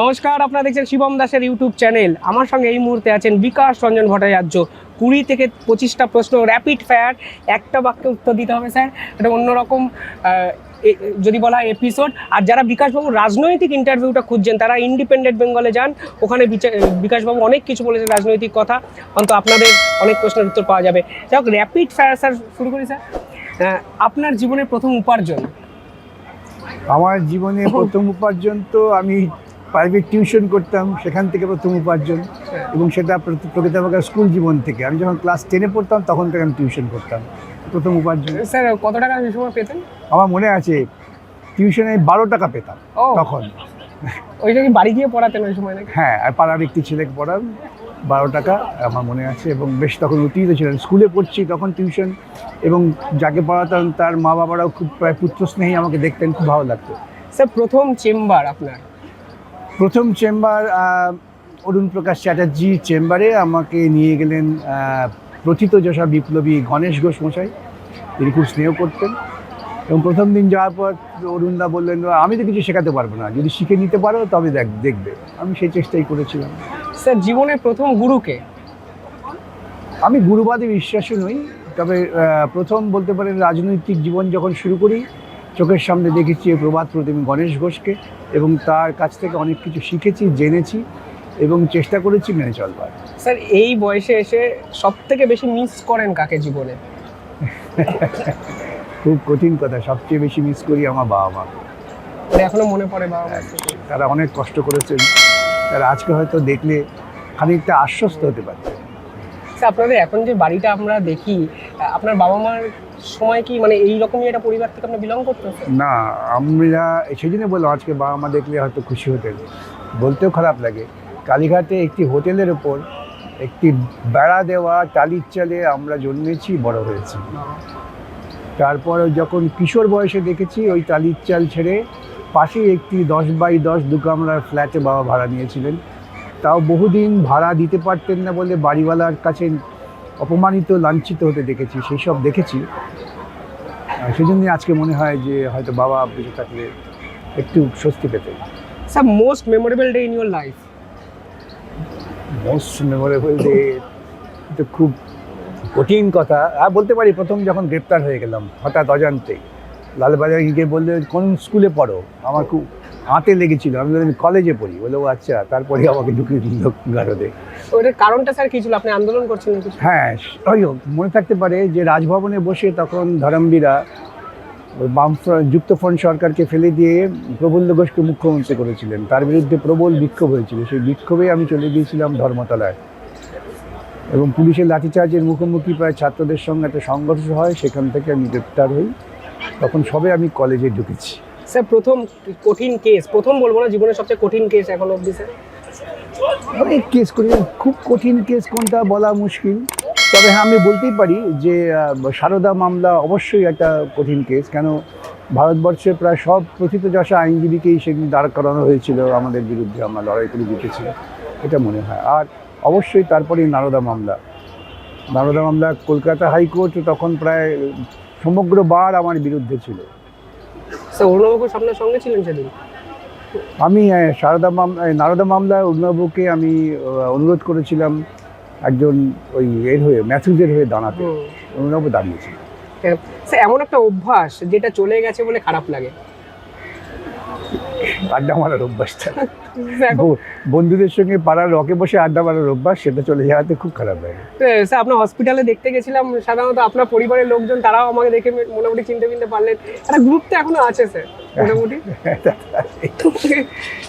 নমস্কার, আপনারা দেখছেন শিবম দাসের ইউটিউব চ্যানেল। আমার সঙ্গে এই মুহূর্তে আছেন বিকাশ রঞ্জন ভট্টাচার্য। কুড়ি থেকে পঁচিশটা প্রশ্ন র্যাপিড ফায়ার একটা বাক্যে উত্তর দিতে হবে, স্যার। এটা অন্যরকম যদি বলা হয় এপিসোড আর যারা বিকাশবাবু রাজনৈতিক ইন্টারভিউটা খুঁজছেন, তারা ইন্ডিপেন্ডেন্ট বেঙ্গলে যান। ওখানে বিকাশবাবু অনেক কিছু বলেছেন রাজনৈতিক কথা। অন্ত আপনাদের অনেক প্রশ্নের উত্তর পাওয়া যাবে। যাই হোক র্যাপিড ফায়ার স্যার, শুরু করি, স্যার। আপনার জীবনের প্রথম উপার্জন? আমার জীবনে প্রথম উপার্জন তো আমি প্রাইভেট টিউশন করতাম সেখান থেকে প্রথম উপার্জন এবং সেটা প্রকৃতপক্ষে স্কুল জীবন থেকে। আমি যখন ক্লাস টেনে পড়তাম তখন থেকে আমি টিউশন করতাম। প্রথম উপার্জন। স্যার কত টাকা সেই সময় পেতেন? আমার মনে আছে টিউশনে বারো টাকা পেতাম তখন। ওইটা কি বাড়ি গিয়ে পড়াতেন ওই সময় নাকি? হ্যাঁ আর পাড়ার একটি ছেলেকে পড়ান বারো টাকা আমার মনে আছে এবং বেশ তখন উত্তীর্ণ ছিলেন। স্কুলে পড়ছি তখন টিউশন এবং যাকে পড়াতাম তার মা বাবারাও খুব প্রায় পুত্র স্নেহী আমাকে দেখতেন খুব ভালো লাগতো। স্যার প্রথম চেম্বার আপনার? প্রথম চেম্বার অরুণ প্রকাশ চ্যাটার্জি চেম্বারে আমাকে নিয়ে গেলেন প্রথিত প্রথিতযশা বিপ্লবী গণেশ ঘোষ মশাই। তিনি খুব স্নেহ করতেন। এবং প্রথম দিন যাওয়ার পর অরুণদা বললেন আমি তো কিছু শেখাতে পারব না। যদি শিখে নিতে পারো তবে দেখ দেখবে। আমি সেই চেষ্টাই করেছিলাম। স্যার জীবনের প্রথম গুরুকে? আমি গুরুবাদে বিশ্বাসী নই তবে প্রথম বলতে পারেন রাজনৈতিক জীবন যখন শুরু করি চোখের সামনে দেখেছি এই প্রভাত প্রতিম গণেশ ঘোষকে এবং তার কাছ থেকে অনেক কিছু শিখেছি জেনেছি এবং চেষ্টা করেছি মেনে চলবার। স্যার এই বয়সে এসে সব থেকে বেশি মিস করেন কাকে জীবনে? খুব কঠিন কথা সবচেয়ে বেশি মিস করি আমার বাবা মা মানে এখনও মনে পড়ে বাবা মার কথা। তারা অনেক কষ্ট করেছেন। তারা আজকে হয়তো দেখলে খানিকটা আশ্বস্ত হতে পারছে আপনাদের এখন যে বাড়িটা আমরা দেখি আপনার বাবা মার সময় কি মানে এই রকমই একটা পরিবার থেকে আপনি বিলং করতেন না, আমরা সেই জন্য বললাম, আজকে বাবা মা দেখলে হয়তো খুশি হতেন। বলতেও খারাপ লাগে। কালীঘাটে একটি হোটেলের ওপর একটি বেড়া দেওয়া টালির চালে আমরা জন্মেছি, বড় হয়েছি। তারপর যখন কিশোর বয়সে দেখেছি, ওই টালির চাল ছেড়ে পাশেই একটি দশ বাই দশ দু কামরার ফ্ল্যাটে বাবা ভাড়া নিয়েছিলেন। তাও বহুদিন ভাড়া দিতে পারতেন না বলে বাড়িওয়ালার কাছে অপমানিত লাঞ্ছিত হতে দেখেছি সেই সব দেখেছি। আর সেই জন্যই আজকে মনে হয় যে হয়তো বাবা বেঁচে থাকলে একটু স্বস্তি পেতেন। Sir most memorable day in your life most memorable day তো খুব কঠিন কথা। আর বলতে পারি প্রথম যখন গ্রেপ্তার হয়ে গেলাম হঠাৎ অজান্তেই লালবাজার গিয়ে বললে কোন স্কুলে পড়ো? আমার খুব হাতে লেগেছিল। আমি বললাম কলেজে পড়ি। বলে ও আচ্ছা তারপরে আমাকে ঢুকিয়ে দিল গারদে। ওটার কারণটা স্যার কি ছিল? আপনি আন্দোলন করছিলেন কিছু? হ্যাঁ ওই মনে থাকতে পারে যে রাজভবনে বসে তখন ধরমবীরা ওই বামফ্রন্ট যুক্তফ্রন্ট সরকারকে ফেলে দিয়ে প্রফুল্ল ঘোষকে মুখ্যমন্ত্রী করেছিলেন। তার বিরুদ্ধে প্রবল বিক্ষোভ হয়েছিল। সেই বিক্ষোভে আমি চলে গিয়েছিলাম ধর্মতলায়। এবং পুলিশের লাঠিচার্জের মুখোমুখি প্রায় ছাত্রদের সঙ্গে একটা সংঘর্ষ হয় সেখান থেকে আমি গ্রেপ্তার হই। তখন সবে আমি কলেজে ঢুকেছি। স্যার, প্রথম কঠিন কেস প্রথম বলব না, জীবনের সবচেয়ে কঠিন কেস এখন অবধি, স্যার। অনেক কেস করি খুব কঠিন কেস কোনটা বলা মুশকিল। তবে হ্যাঁ আমি বলতেই পারি যে সারদা মামলা অবশ্যই একটা কঠিন কেস কেন ভারতবর্ষের প্রায় সব প্রথিতযশা আইনজীবীকেই সেদিন দাঁড় করানো হয়েছিল আমাদের বিরুদ্ধে, আমরা লড়াই করে জিতেছি, এটা মনে হয়। আর অবশ্যই তারপরেই নারদা মামলা। নারদা মামলা কলকাতা হাইকোর্ট তখন প্রায় সমগ্র বার আমার বিরুদ্ধে ছিল। স্যার অরুণবাবু আপনার সঙ্গে ছিলেন সেদিন। আমি সারদা মামলা নারদা মামলায় অরুণবাবুকে আমি অনুরোধ করেছিলাম একজন ওই এর হয়ে ম্যাথুজের হয়ে দাঁড়াতে। অরুণবাবু দাঁড়িয়েছে স্যার এমন একটা অভ্যাস যেটা চলে গেছে বলে খারাপ লাগে। আড্ডা মারার অভ্যাসটা বন্ধুদের সঙ্গে পাড়ার রকে বসে আড্ডা মারার অভ্যাস সেটা চলে যাওয়াতে খুব খারাপ লাগে। স্যার আপনার হসপিটালে দেখতে গেছিলাম সাধারণত আপনার পরিবারের লোকজন তারাও আমাকে দেখে মোটামুটি চিনতে চিনতে পারলেন। একটা গ্রুপ তো এখনও আছে স্যার মোটামুটি।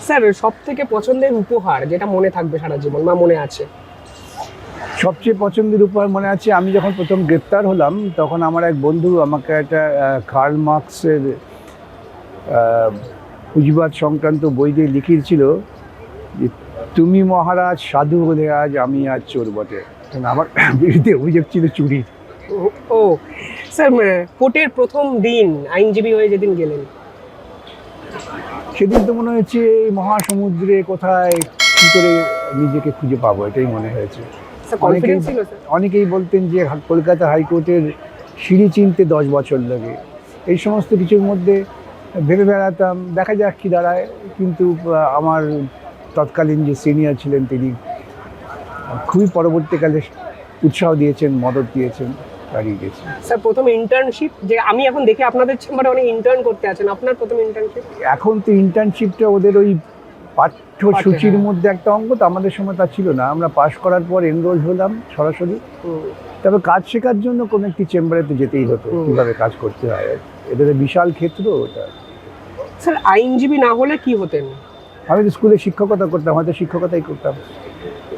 স্যার সব থেকে পছন্দের উপহার যেটা মনে থাকবে সারা জীবন বা মনে আছে? সবচেয়ে পছন্দের উপহার মনে আছে আমি যখন প্রথম গ্রেপ্তার হলাম তখন আমার এক বন্ধু আমাকে একটা কার্ল মার্কসের পুঁজিবাদ সংক্রান্ত বই দিয়ে লিখিয়েছিল যে তুমি মহারাজ সাধু হলে আজ আমি আজ চোর বটে। আমার বিরুদ্ধে অভিযোগ ছিল চুরির। ও- স্যার কোর্টের প্রথম দিন আইনজীবী হয়ে যেদিন গেলেন। সেদিন তো মনে হয়েছে এই মহাসমুদ্রে কোথায় কী করে নিজেকে খুঁজে পাবো এটাই মনে হয়েছে। অনেকেই স্যার। অনেকেই বলতেন যে কলকাতা হাইকোর্টের সিঁড়ি চিনতে দশ বছর লাগে। এই সমস্ত কিছুর মধ্যে ভেবে বেড়াতাম দেখা যাক কী দাঁড়ায়। কিন্তু আমার তৎকালীন যে সিনিয়র ছিলেন তিনি খুবই পরবর্তীকালে উৎসাহ দিয়েছেন মদত দিয়েছেন দাঁড়িয়ে গেছে স্যার প্রথম ইন্টার্নশিপ যে আমি এখন দেখি আপনাদের চেম্বারে অনেক ইন্টার্ন করতে আছেন আপনার প্রথম ইন্টার্নশিপ এখন তো ইন্টার্নশিপটা ওদের ওই পাঠ্যসূচির মধ্যে একটা অঙ্গ তো আমাদের সময় তা ছিল না। আমরা পাশ করার পর এনরোল হলাম সরাসরি। তবে কাজ শেখার জন্য কোনো একটি চেম্বারে তো যেতেই হতো। কীভাবে কাজ করতে হয় এদের বিশাল ক্ষেত্র ওটা স্যার আইনজীবী না হলে কি হতেন? আমি তো স্কুলে শিক্ষকতা করতাম হয়তো শিক্ষকতাই করতাম।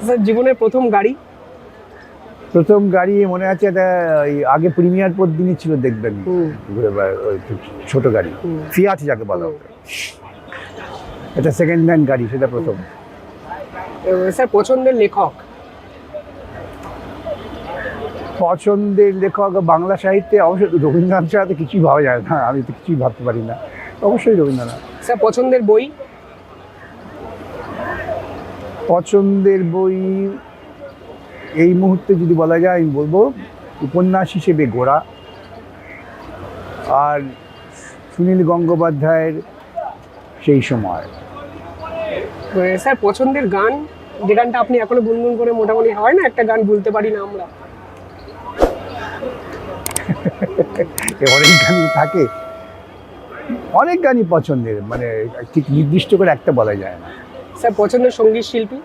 স্যার জীবনের প্রথম গাড়ি? প্রথম গাড়ি মনে আছে এটা ওই আগে প্রিমিয়ার পদ্মিনী ছিল দেখবেন। ওই ছোট গাড়ি। ফিয়াট যাকে বলা এটা সেকেন্ড হ্যান্ড গাড়ি সেটা প্রথম। স্যার পছন্দের লেখক? পছন্দের লেখক বাংলা সাহিত্যে অবশ্যই রবীন্দ্রনাথ ছাড়া তো কিছুই ভাবা যায় না। আমি তো কিছুই ভাবতে পারি না। অবশ্যই রবীন্দ্রনাথ। স্যার পছন্দের বই? পছন্দের বই এই মুহূর্তে যদি বলা যায় আমি বলব উপন্যাস হিসেবে গোড়া আর সুনীল গঙ্গোপাধ্যায়ের সেই সময়। স্যার পছন্দের গান যে গানটা আপনি এখনও গুনগুন করে মোটামুটি হয় না? একটা গান ভুলতে পারি না আমরা। অনেক গানই থাকে। অনেক গানই পছন্দের মানে ঠিক নির্দিষ্ট করে একটা বলা যায় না। স্যার পছন্দের সংগীত শিল্পী?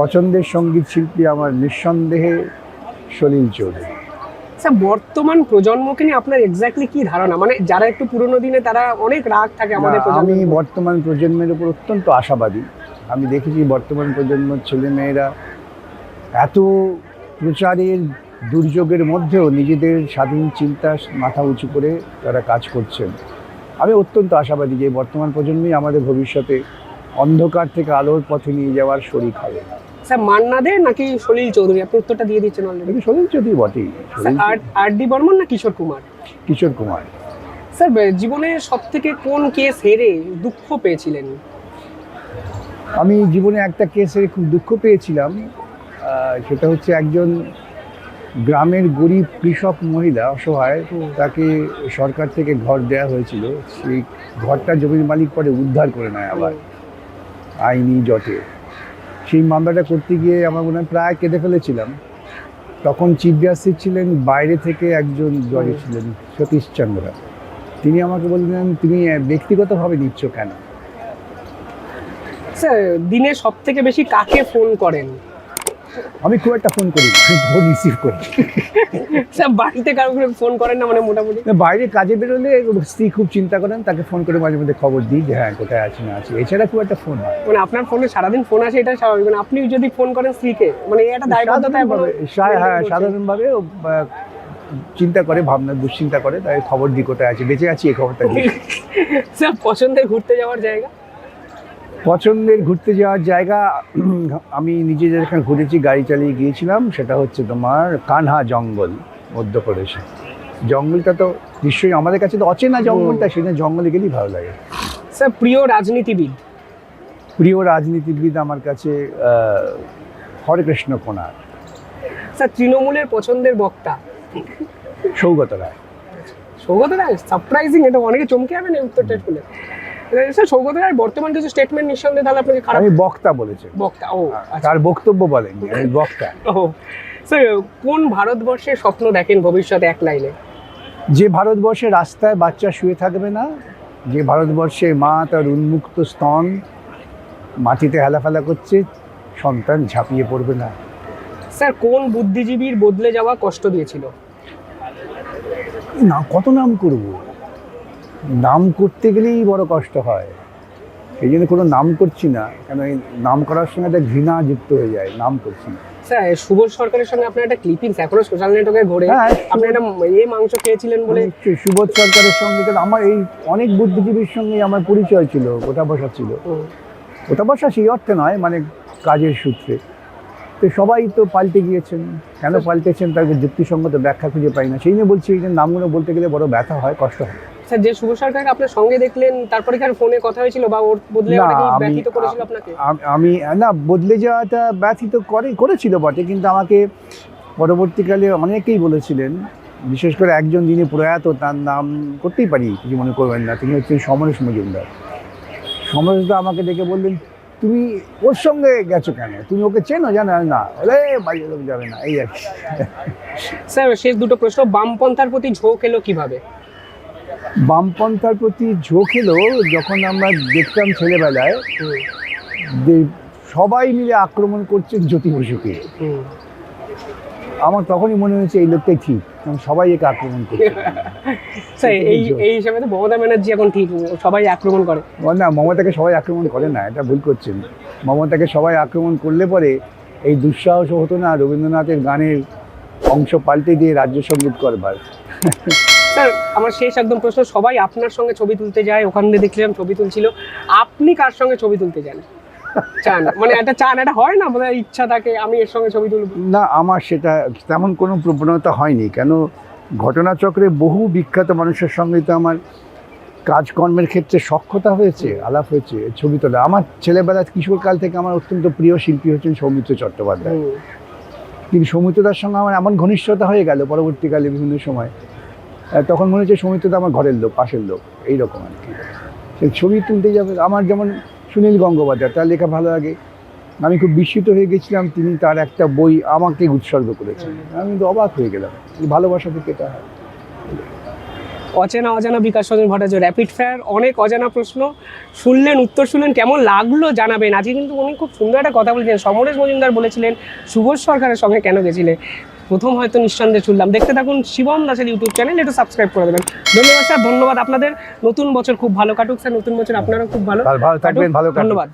পছন্দের সংগীত শিল্পী আমার নিঃসন্দেহে সলিল চৌধুরী। স্যার বর্তমান প্রজন্মকে নিয়ে আপনার এক্স্যাক্টলি কি ধারণা? মানে যারা একটু পুরোনো দিনে তারা অনেক রাগ থাকে আমাদের আমি বর্তমান প্রজন্মের উপর অত্যন্ত আশাবাদী। আমি দেখেছি বর্তমান প্রজন্মের ছেলেমেয়েরা এত প্রচারের দুর্যোগের মধ্যেও নিজেদের স্বাধীন চিন্তা মাথা উঁচু করে তারা কাজ করছেন। আমি অত্যন্ত আশাবাদী যে বর্তমান প্রজন্মই আমাদের ভবিষ্যতে অন্ধকার থেকে আলোর পথে নিয়ে যাওয়ার শরিক হবে। স্যার মান্না দে নাকি সলিল চৌধুরী? আপনি উত্তরটা দিয়ে দিচ্ছেন অলরেডি সলিল চৌধুরী বটেই। আর আর ডি বর্মন না কিশোর কুমার? কিশোর কুমার। স্যার জীবনে সব থেকে কোন কেস হেরে দুঃখ পেয়েছিলেন? আমি জীবনে একটা কেসে খুব দুঃখ পেয়েছিলাম। সেটা হচ্ছে একজন গ্রামের গরিব কৃষক মহিলা অসহায়। তাকে সরকার থেকে ঘর দেওয়া হয়েছিল। সেই ঘরটা জমির মালিক পরে উদ্ধার করে নেয় আবার। আইনি জটে। সেই মামলাটা করতে গিয়ে আমার মনে হয় প্রায় কেঁদে ফেলেছিলাম। তখন চিফ জাস্টিস ছিলেন, বাইরে থেকে একজন জজে ছিলেন সতীশ চন্দ্র। তিনি আমাকে বললেন, তুমি ব্যক্তিগতভাবে নিচ্ছ কেন? স্যার, দিনে সব থেকে বেশি কাকে ফোন করেন? আমি খুব একটা ফোন করি ফোন রিসিভ করি। স্যার বাড়িতে কারও ফোন করেন না মানে মোটামুটি? বাইরে কাজে বেরোলে স্ত্রী খুব চিন্তা করেন তাকে ফোন করে মাঝে মধ্যে খবর দিই যে হ্যাঁ কোথায় আছি না আছি এছাড়া খুব একটা ফোন হয় মানে আপনার ফোনে সারাদিন ফোন আসে এটা স্বাভাবিক। মানে আপনি যদি ফোন করেন স্ত্রীকে মানে এটা দায়বদ্ধতা হ্যাঁ। সাধারণভাবে চিন্তা করে ভাবনা দুশ্চিন্তা করে তাই খবর দিই কোথায় আছি বেঁচে আছি এই খবরটা স্যার পছন্দের ঘুরতে যাওয়ার জায়গা? পছন্দের ঘুরতে যাওয়ার জায়গা আমি নিজে যেখানে ঘুরেছি গাড়ি চালিয়ে গিয়েছিলাম সেটা হচ্ছে তোমার কানহা জঙ্গল মধ্যপ্রদেশে। জঙ্গলটা তো নিশ্চয়ই আমাদের কাছে তো অচেনা জঙ্গলটা সেখানে জঙ্গলে গেলেই ভালো লাগে। স্যার প্রিয় রাজনীতিবিদ? প্রিয় রাজনীতিবিদ আমার কাছে হরেকৃষ্ণ কোনার। স্যার তৃণমূলের পছন্দের বক্তা। সৌগত রায়। সৌগত রায় সারপ্রাইজিং এটা অনেকে চমকে যাবেন এই উত্তরটা শুনে। স্যার সৌগত রায় বর্তমান কিছু স্টেটমেন্ট নিঃসন্দেহে তাহলে আপনাকে খারাপ আমি বক্তা বলেছে। বক্তা ও আচ্ছা। তার বক্তব্য বলেননি আমি বক্তা। ও স্যার কোন ভারতবর্ষের স্বপ্ন দেখেন ভবিষ্যতে এক লাইনে? যে ভারতবর্ষে রাস্তায় বাচ্চা শুয়ে থাকবে না যে ভারতবর্ষে মা তার উন্মুক্ত স্তন মাটিতে হেলাফেলা করছে সন্তান ঝাঁপিয়ে পড়বে না। স্যার কোন বুদ্ধিজীবীর বদলে যাওয়া কষ্ট দিয়েছিল? না কত নাম করব? নাম করতে গেলেই বড় কষ্ট হয়। সেই জন্য কোনো নাম করছি না। কেন এই নাম করার সঙ্গে একটা ঘৃণা যুক্ত হয়ে যায় নাম করছি না। স্যার সুবোধ সরকারের সঙ্গে আপনার একটা ক্লিপিংস এখনও সোশ্যাল নেটওয়ার্কে ঘোরে। হ্যাঁ, আপনি একটা এ মাংস খেয়েছিলেন বলে সুবোধ সরকারের সঙ্গে আমার এই অনেক বুদ্ধিজীবীর সঙ্গে আমার পরিচয় ছিল ওঠা বসা ছিল। ওঠা বসা সেই অর্থে নয় মানে কাজের সূত্রে। তো সবাই তো পাল্টে গিয়েছেন। কেন পাল্টেছেন তার যুক্তিসঙ্গত ব্যাখ্যা খুঁজে পাই না। সেই নিয়ে বলছি এই যে নামগুলো বলতে গেলে বড় ব্যথা হয় কষ্ট হয়। স্যার যে শুভ সরকারকে আপনার সঙ্গে দেখলেন তারপরে কি আর ফোনে কথা হয়েছিল বা ওর বদলে না, ব্যথিত করেছিল আপনাকে? আমি না বদলে যাওয়াটা ব্যথিত করে করেছিল বটে কিন্তু আমাকে পরবর্তীকালে অনেকেই বলেছিলেন বিশেষ করে একজন যিনি প্রয়াত তার নাম করতেই পারি কিছু মনে করবেন না তিনি হচ্ছেন সমরেশ মজুমদার। সমরেশদা আমাকে ডেকে বললেন তুমি ওর সঙ্গে গেছো কেন? তুমি ওকে চেনো জানো? না। ওরে বাড়ির লোক যাবে না। এই আর কি। স্যার শেষ দুটো প্রশ্ন বামপন্থার প্রতি ঝোঁক এলো কীভাবে? বামপন্থার প্রতি ঝোঁক এলো যখন আমরা দেখতাম ছেলেবেলায় যে সবাই মিলে আক্রমণ করছে জ্যোতি বসুকে। আমার তখনই মনে হয়েছে এই লোকটাই ঠিক সবাই একে আক্রমণ এটাই এই এই হিসাবে তো মমতা ব্যানার্জি এখন ঠিক সবাই আক্রমণ করে। না মমতাকে সবাই আক্রমণ করে না এটা ভুল করছেন। মমতাকে সবাই আক্রমণ করলে পরে এই দুঃসাহস হতো না রবীন্দ্রনাথের গানের অংশ পাল্টে দিয়ে রাজ্য সংগীত করবার। স্যার আমার শেষ একদম প্রশ্ন সবাই আপনার সঙ্গে ছবি তুলতে যায় ওখান দিয়ে দেখছিলাম ছবি তুলছিল। আপনি কার সঙ্গে ছবি তুলতে যান? চান মানে একটা চান একটা হয় না? আমাদের ইচ্ছা থাকে আমি এর সঙ্গে ছবি তুলব। না আমার সেটা তেমন কোনো প্রবণতা হয়নি কেন ঘটনাচক্রে বহু বিখ্যাত মানুষের সঙ্গে তো আমার কাজকর্মের ক্ষেত্রে সক্ষতা হয়েছে আলাপ হয়েছে ছবি তোলা। আমার ছেলেবেলা কিশোরকাল থেকে আমার অত্যন্ত প্রিয় শিল্পী হচ্ছেন সৌমিত্র চট্টোপাধ্যায়। কিন্তু সৌমিত্রদার সঙ্গে আমার এমন ঘনিষ্ঠতা হয়ে গেল পরবর্তীকালে বিভিন্ন সময়। তখন মনে হচ্ছে সৌমিত্রদা আমার ঘরের লোক, পাশের লোক, এইরকম আর কি। ছবি তুলতে যাবে, আমার যেমন সুনীল গঙ্গোপাধ্যায়, তার লেখা ভালো লাগে। আমি খুব বিস্মিত হয়ে গেছিলাম, তিনি তার একটা বই আমাকে উৎসর্গ করেছেন। আমি তো অবাক হয়ে গেলাম ভালোবাসা থেকে এটা হয়। অচেনা অজানা বিকাশ রঞ্জন ভট্টাচার্য র্যাপিড ফায়ার অনেক অজানা প্রশ্ন। শুনলেন, উত্তর শুনলেন, কেমন লাগল জানাবেন? আজকে কিন্তু উনি খুব সুন্দর একটা কথা বলেছিলেন। সমরেশ মজুমদার বলেছিলেন সুবোধ সরকারের সঙ্গে কেন গেছিলে? প্রথম হয়তো নিঃসন্দেহে শুনলাম। দেখতে থাকুন শিবম দাসের ইউটিউব চ্যানেল একটু সাবস্ক্রাইব করে দেবেন। ধন্যবাদ স্যার ধন্যবাদ আপনাদের। নতুন বছর খুব ভালো কাটুক স্যার নতুন বছর আপনারও খুব ভালো ভালো থাকবেন ভালো ধন্যবাদ।